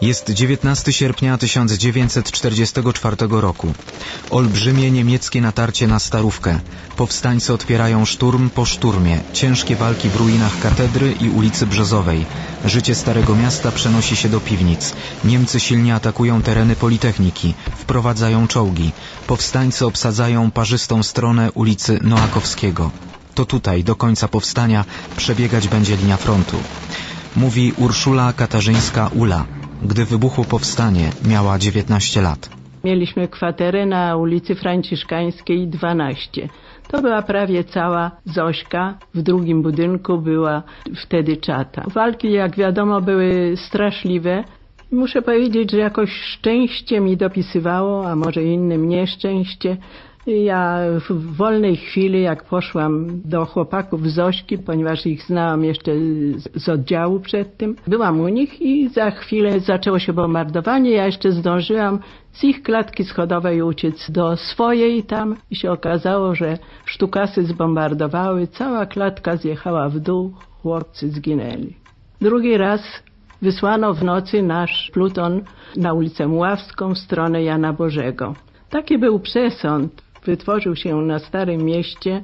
Jest 19 sierpnia 1944 roku. Olbrzymie niemieckie natarcie na Starówkę. Powstańcy odpierają szturm po szturmie. Ciężkie walki w ruinach katedry i ulicy Brzozowej. Życie Starego Miasta przenosi się do piwnic. Niemcy silnie atakują tereny Politechniki. Wprowadzają czołgi. Powstańcy obsadzają parzystą stronę ulicy Noakowskiego. To tutaj, do końca powstania, przebiegać będzie linia frontu. Mówi Urszula Katarzyńska-Ula. Gdy wybuchło powstanie, miała 19 lat. Mieliśmy kwaterę na ulicy Franciszkańskiej 12. To była prawie cała Zośka. W drugim budynku była wtedy czata. Walki, jak wiadomo, były straszliwe. Muszę powiedzieć, że jakoś szczęście mi dopisywało, a może innym nieszczęście. Ja w wolnej chwili, jak poszłam do chłopaków Zośki, ponieważ ich znałam jeszcze z, oddziału przed tym, byłam u nich i za chwilę zaczęło się bombardowanie. Ja jeszcze zdążyłam z ich klatki schodowej uciec do swojej tam i się okazało, że sztukasy zbombardowały, cała klatka zjechała w dół, chłopcy zginęli. Drugi raz wysłano w nocy nasz pluton na ulicę Mławską w stronę Jana Bożego. Taki był przesąd, wytworzył się na Starym Mieście,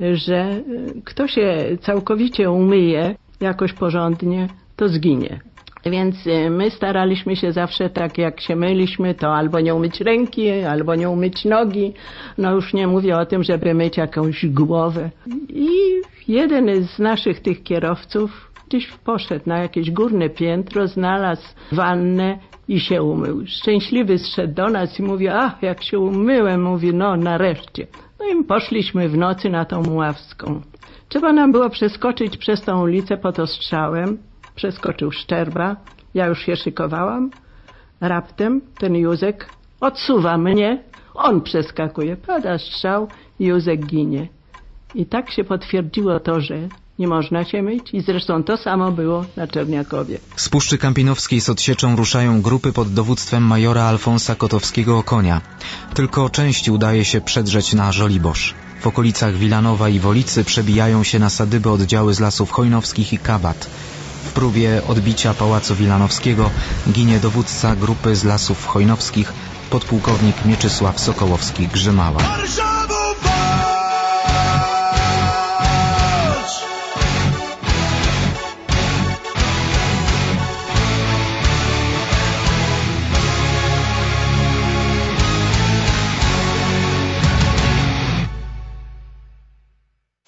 że e, kto się całkowicie umyje jakoś porządnie, to zginie. Więc e, my staraliśmy się zawsze tak, jak się myliśmy, to albo nie umyć ręki, albo nie umyć nogi. No już nie mówię o tym, żeby myć jakąś głowę. I jeden z naszych tych kierowców gdzieś poszedł na jakieś górne piętro, znalazł wannę i się umył. Szczęśliwy zszedł do nas i mówi, ach, jak się umyłem, mówi, no nareszcie. No i poszliśmy w nocy na tą Mławską. Trzeba nam było przeskoczyć przez tą ulicę pod ostrzałem. Przeskoczył Szczerba. Ja już się szykowałam. Raptem ten Józek odsuwa mnie. On przeskakuje. Pada strzał. Józek ginie. I tak się potwierdziło to, że nie można się myć. I zresztą to samo było na Czerniakowie. Z Puszczy Kampinowskiej z odsieczą ruszają grupy pod dowództwem majora Alfonsa Kotowskiego-Konia. Tylko części udaje się przedrzeć na Żoliborz. W okolicach Wilanowa i Wolicy przebijają się na sadyby oddziały z lasów hojnowskich i kabat. W próbie odbicia Pałacu Wilanowskiego ginie dowódca grupy z lasów hojnowskich, podpułkownik Mieczysław Sokołowski-Grzymała.